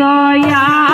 দয়া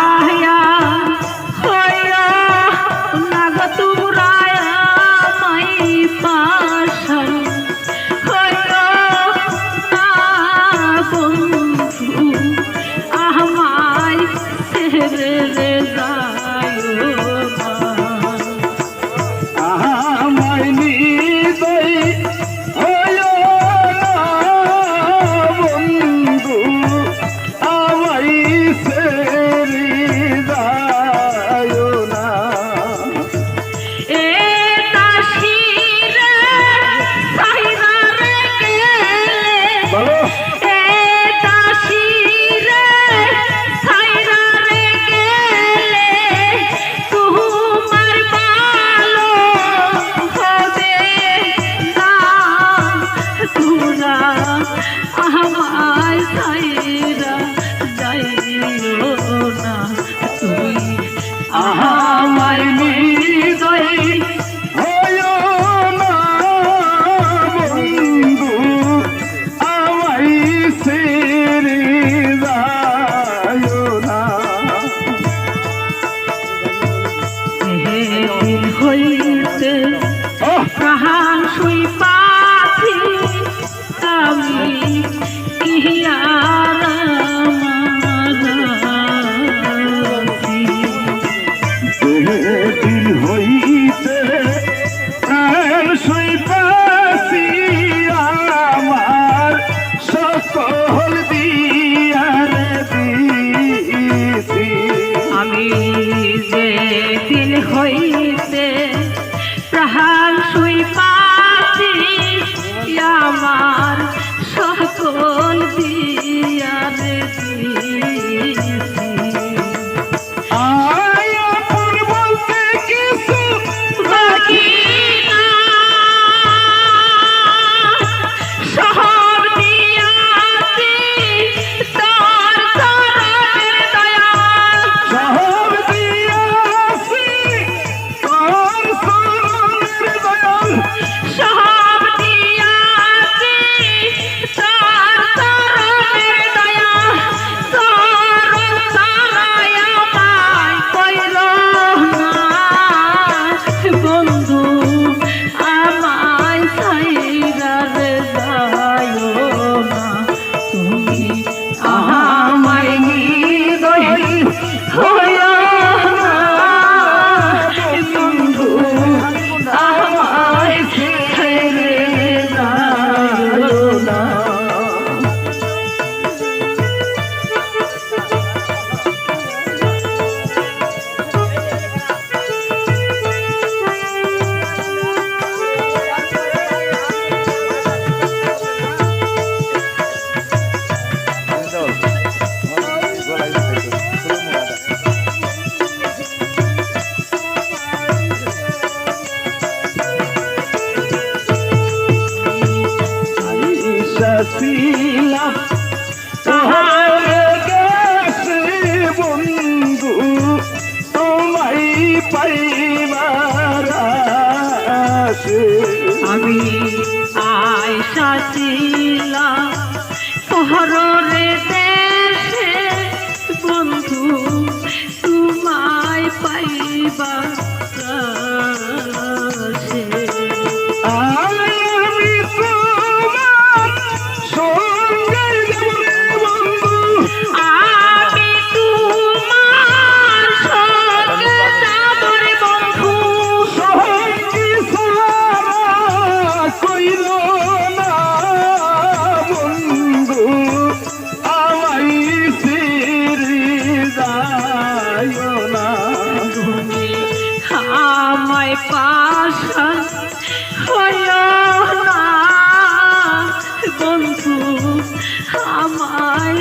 Aha. ছিলাম বন্ধু তোমাই পাইবার আমি আয়সা ছিলাম শহরে দেশে। বন্ধু তোমায় পাইবার আমায়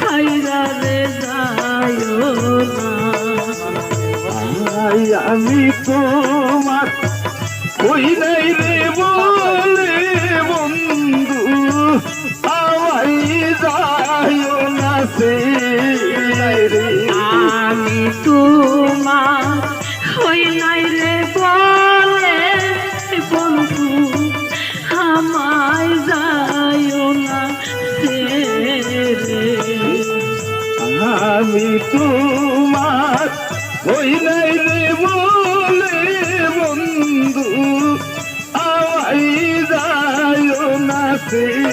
সাইরা রে যায় আমি তোমার কই নাই রে বলে? see